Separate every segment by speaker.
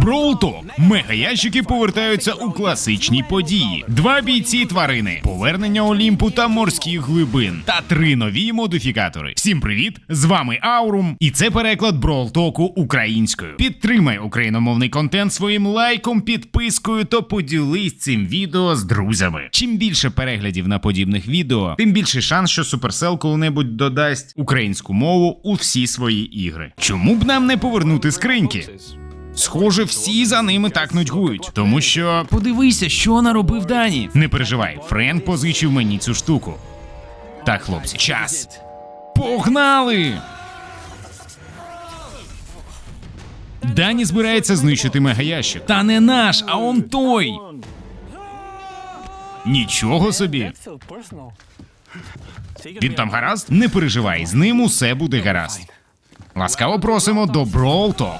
Speaker 1: Броуток. Мегаящики повертаються у класичні події. Два бійці тварини, повернення Олімпу та морських глибин та три нові модифікатори. Всім привіт! З вами Аурум, і це переклад Броултоку українською. Підтримай україномовний контент своїм лайком, підпискою та поділись цим відео з друзями. Чим більше переглядів на подібних відео, тим більший шанс, що Supercell коли-небудь додасть українську мову у всі свої ігри. Чому б нам не повернути скриньки? Схоже, всі за ними так нудьгують, тому що подивися, що наробив Дані. Не переживай, Френ позичив мені цю штуку. Так, хлопці, час. Погнали! Дані збирається знищити мегаящик. Та не наш, а он той. Нічого собі. Він там гаразд? Не переживай, з ним усе буде гаразд. Ласкаво просимо до Brawl Talk.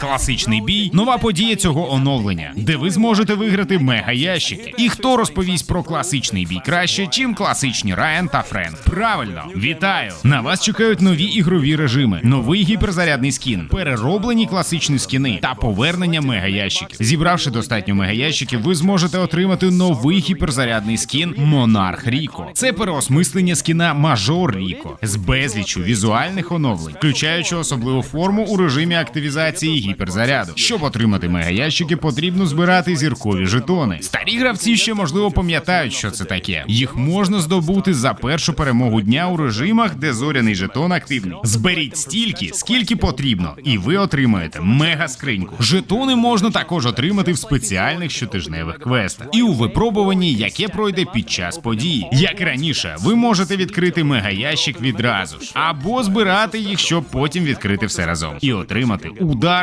Speaker 1: Класичний бій, нова подія цього оновлення, де ви зможете виграти мега ящики. І хто розповість про класичний бій краще, чим класичні Райан та Френ? Правильно, вітаю! На вас чекають нові ігрові режими, новий гіперзарядний скін, перероблені класичні скіни та повернення мега ящиків. Зібравши достатньо мега ящиків, ви зможете отримати новий гіперзарядний скін Монарх Ріко. Це переосмислення скіна Мажор Ріко з безлічу візуальних оновлень, включаючи особливу форму у режимі активізації гіперзаряду. Щоб отримати мегаящики, потрібно збирати зіркові жетони. Старі гравці ще можливо пам'ятають, що це таке. Їх можна здобути за першу перемогу дня у режимах, де зоряний жетон активний. Зберіть стільки, скільки потрібно, і ви отримаєте мега скриньку. Жетони можна також отримати в спеціальних щотижневих квестах і у випробуванні, яке пройде під час події. Як раніше, ви можете відкрити мегаящик відразу ж, або збирати їх, щоб потім відкрити все разом і отримати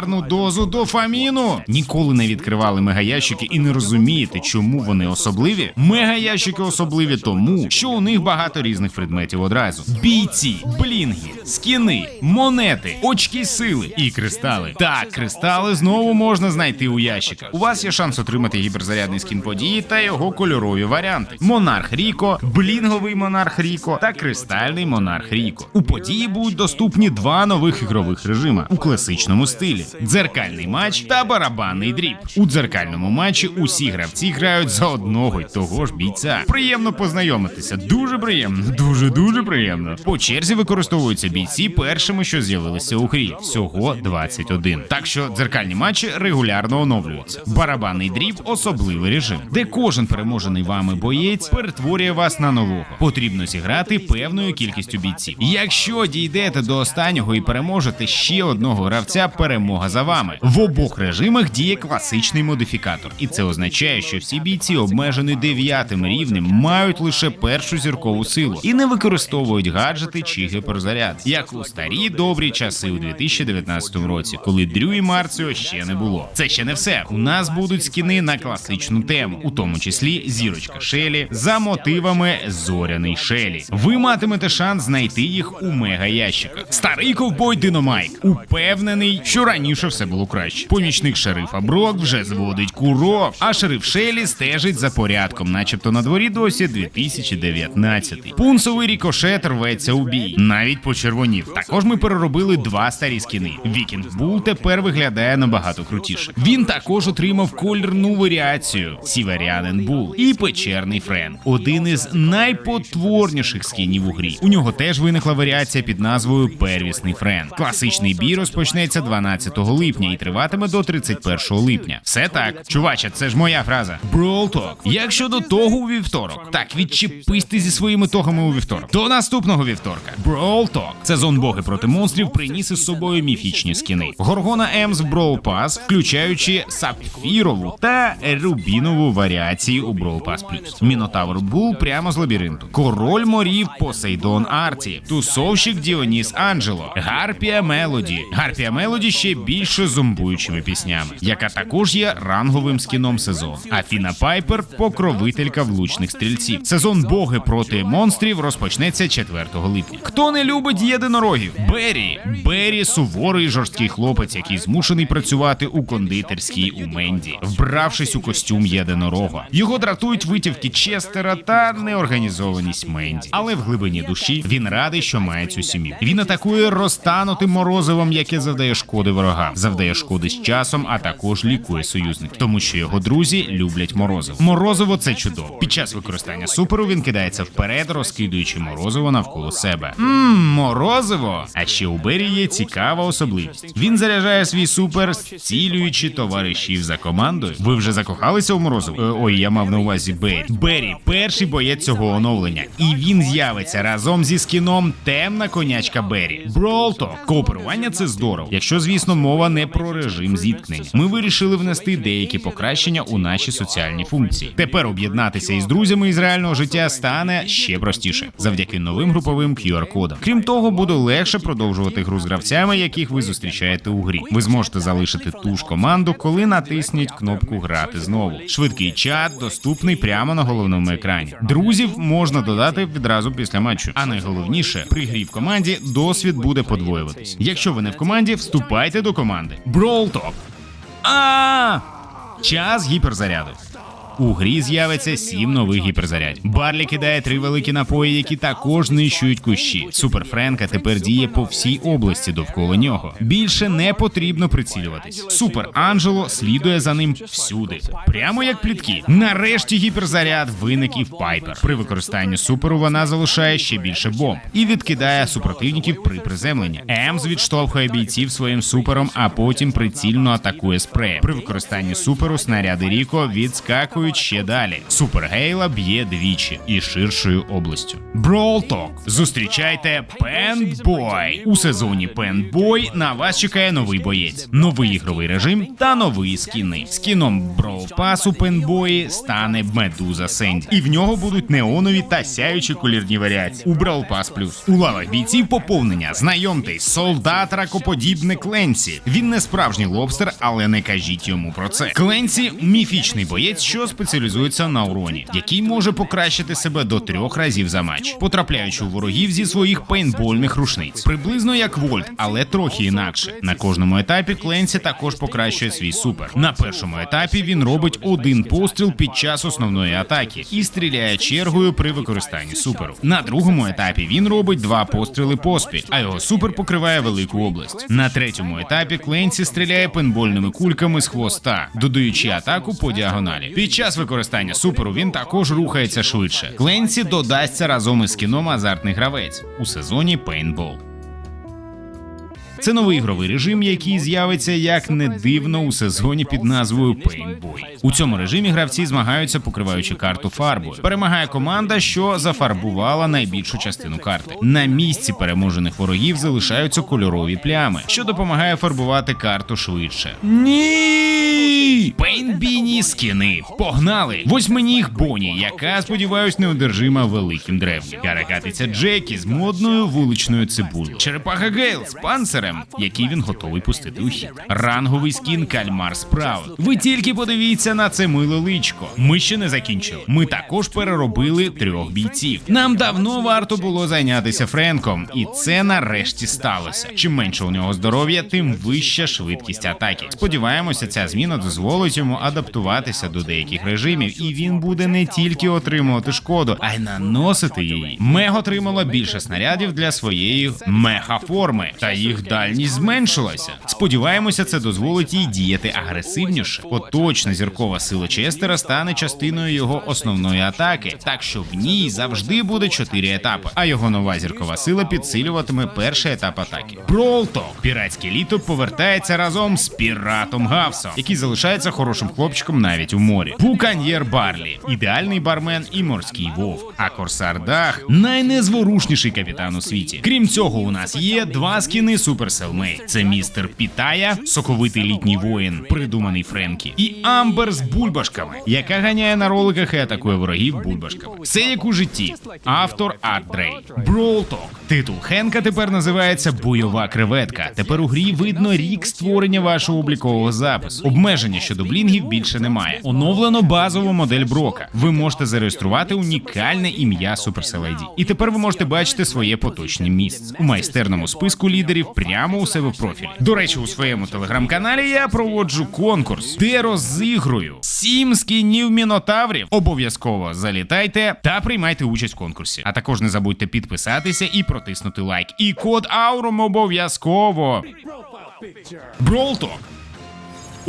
Speaker 1: ударну дозу дофаміну. Ніколи не відкривали мегаящики і не розумієте, чому вони особливі. Мегаящики особливі тому, що у них багато різних предметів одразу: бійці, блінги, скіни, монети, очки сили і кристали. Так, кристали знову можна знайти у ящиках. У вас є шанс отримати гіперзарядний скін події та його кольорові варіанти: Монарх Ріко, блінговий монарх Ріко та кристальний монарх Ріко. У події будуть доступні два нових ігрових режима у класичному стилі: дзеркальний матч та барабанний дріб. У дзеркальному матчі усі гравці грають за одного й того ж бійця. Приємно познайомитися. Дуже приємно, дуже дуже приємно. По черзі використовуються бійці першими, що з'явилися у грі. Всього 21. Так що дзеркальні матчі регулярно оновлюються. Барабанний дріб особливий режим, де кожен переможений вами боєць перетворює вас на нового. Потрібно зіграти певною кількістю бійців. Якщо дійдете до останнього і переможете ще одного гравця, перемога за вами. В обох режимах діє класичний модифікатор, і це означає, що всі бійці, обмежені дев'ятим рівнем, мають лише першу зіркову силу і не використовують гаджети чи гіперзаряд, як у старі добрі часи у 2019 році, коли Дрю і Марціо ще не було. Це ще не все. У нас будуть скіни на класичну тему, у тому числі зірочка Шелі за мотивами зоряний Шелі. Ви матимете шанс знайти їх у мега ящиках. Старий ковбой Диномайк упевнений, що раніше все було краще. Помічник шерифа Брок вже зводить курок, а шериф Шелі стежить за порядком, начебто на дворі досі 2019. Пунсовий рікошет рветься у бій, навіть почервонів. Також ми переробили два старі скіни. Вікінг Бул тепер виглядає набагато крутіше. Він також отримав кольорну варіацію Сіверіанен Бул і печерний Френ, один із найпотворніших скінів у грі. У нього теж виникла варіація під назвою Первісний Френ. Класичний бій розпочнеться 12 липня і триватиме до 31 липня. Все так, чуваче, це ж моя фраза. Talk. Як щодо того у вівторок, так відчепись ти зі своїми тогами у вівторок. До наступного вівторка. Talk. Сезон боги проти монстрів приніс із собою міфічні скіни. Горгона Емс в Brawl включаючи сапфірову та рубінову варіації у Brawl Pass Plus. Мінотавр Бул прямо з лабіринту. Король морів Посейдон Арті, тусовщик Діоніс Анджело, Гарпія Мелоді. Гарпія Мелоді ще більше зомбуючими піснями, яка також є ранговим скіном сезону. Афіна Пайпер покровителька влучних стрільців. Сезон боги проти монстрів розпочнеться 4 липня. Хто не любить єдинорогів? Беррі. Беррі суворий жорсткий хлопець, який змушений працювати у кондитерській у Менді, вбравшись у костюм єдинорога. Його дратують витівки Честера та неорганізованість Менді. Але в глибині душі він радий, що має цю сім'ю. Він атакує розтанутим морозивом, яке завдає шкоди ворогам. Завдає шкоди з часом, а також лікує союзників, тому що його друзі люблять морозиво. Морозиво це чудово. Під час використання суперу він кидається вперед, розкидуючи морозиво навколо себе. Мм, морозиво! А ще у Бері є цікава особливість. Він заряджає свій супер, зцілюючи товаришів за командою. Ви вже закохалися у морозиво? Е, ой, я мав на увазі Бері. Бері перший боєць цього оновлення, і він з'явиться разом зі скіном темна конячка Бері. Бролто. Кооперування це здорово. Якщо, звісно, мова не про режим зіткнень. Ми вирішили внести деякі покращення у наші соціальні функції. Тепер об'єднатися із друзями із реального життя стане ще простіше завдяки новим груповим QR-кодам. Крім того, буде легше продовжувати гру з гравцями, яких ви зустрічаєте у грі. Ви зможете залишити ту ж команду, коли натисніть кнопку Грати знову. Швидкий чат доступний прямо на головному екрані. Друзів можна додати відразу після матчу. А найголовніше, при грі в команді досвід буде подвоюватись. Якщо ви не в команді, вступайте до команди. Brawl Talk. А час гіперзаряду. У грі з'явиться сім нових гіперзарядів. Барлі кидає три великі напої, які також знищують кущі. Супер Френка тепер діє по всій області довкола нього. Більше не потрібно прицілюватись. Супер Анджело слідує за ним всюди, прямо як плітки. Нарешті гіперзаряд виник і в Пайпер. При використанні суперу вона залишає ще більше бомб і відкидає супротивників при приземленні. Емз відштовхує бійців своїм супером, а потім прицільно атакує спреєм. При використанні суперу снаряди Ріко відскакують ще далі. Супер Гейла б'є двічі і ширшою областю. Talk. Зустрічайте Пендбой. У сезоні Пендбой на вас чекає новий боєць, новий ігровий режим та нові скіни. Скіном Brawl Pass у Пендбої стане Медуза Сенді. І в нього будуть неонові та сяючі колірні варіації. У Pass Plus. У лавах бійців поповнення. Знайомтесь, солдат ракоподібне Кленсі. Він не справжній лобстер, але не кажіть йому про це. Кленсі міфічний боєць, що спеціалізується на уроні, який може покращити себе до трьох разів за матч, потрапляючи у ворогів зі своїх пейнтбольних рушниць. Приблизно як Вольт, але трохи інакше. На кожному етапі Кленсі також покращує свій супер. На першому етапі він робить один постріл під час основної атаки і стріляє чергою при використанні суперу. На другому етапі він робить два постріли поспіль, а його супер покриває велику область. На третьому етапі Кленсі стріляє пейнтбольними кульками з хвоста, додаючи атаку по діагоналі. Під час використання суперу він також рухається швидше. Кленсі додасться разом із кіном азартний гравець у сезоні Paintball. Це новий ігровий режим, який з'явиться як не дивно у сезоні під назвою Paintboy. У цьому режимі гравці змагаються, покриваючи карту фарбою. Перемагає команда, що зафарбувала найбільшу частину карти. На місці переможених ворогів залишаються кольорові плями, що допомагає фарбувати карту швидше. Ні! Пейнтбіні скіни. Погнали! Восьминіг Боні, яка, сподіваюсь, неодержима великим древнім. Каракатиця Джекі з модною вуличною цибулею. Черепаха Гейл з панцирем, який він готовий пустити у хід. Ранговий скін Кальмар Спраут. Ви тільки подивіться на це миле личко. Ми ще не закінчили. Ми також переробили трьох бійців. Нам давно варто було зайнятися Френком, і це нарешті сталося. Чим менше у нього здоров'я, тим вища швидкість атаки. Сподіваємося, ця зміна дозволить йому адаптуватися до деяких режимів, і він буде не тільки отримувати шкоду, а й наносити її. Мег отримала більше снарядів для своєї меха-форми, та їх дальність зменшилася. Сподіваємося, це дозволить їй діяти агресивніше. Поточна зіркова сила Честера стане частиною його основної атаки, так що в ній завжди буде чотири етапи. А його нова зіркова сила підсилюватиме перший етап атаки. Бролто піратське літо повертається разом з піратом Гавсом, який залишається хорошим хлопчиком навіть у морі. Буканьєр Барлі, ідеальний бармен і морський вовк. А Корсар Дах найнезворушніший капітан у світі. Крім цього, у нас є два скіни Супер Селмей. Це містер Пітая, соковитий літній воїн, придуманий Френкі, і Амбер з бульбашками, яка ганяє на роликах і атакує ворогів бульбашками. Все як у житті. Автор Арт Дрей. Brawl Титул Хенка тепер називається Бойова креветка. Тепер у грі видно рік створення вашого облікового запису. Обмеження щодо блінгів більше немає. Оновлено базову модель Брока. Ви можете зареєструвати унікальне ім'я Supercell ID. І тепер ви можете бачити своє поточне місце у майстерному списку лідерів прямо у себе в профілі. До речі, у своєму телеграм-каналі я проводжу конкурс, де розігрую сім скінів мінотаврів. Обов'язково залітайте та приймайте участь в конкурсі. А також не забудьте підписатися і протиснути лайк. І код Аурум обов'язково. Бролток.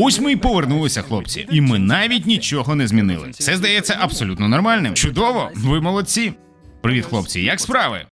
Speaker 1: Ось ми й повернулися, хлопці, і ми навіть нічого не змінили. Це здається абсолютно нормальним. Чудово, ви молодці. Привіт, хлопці, як справи?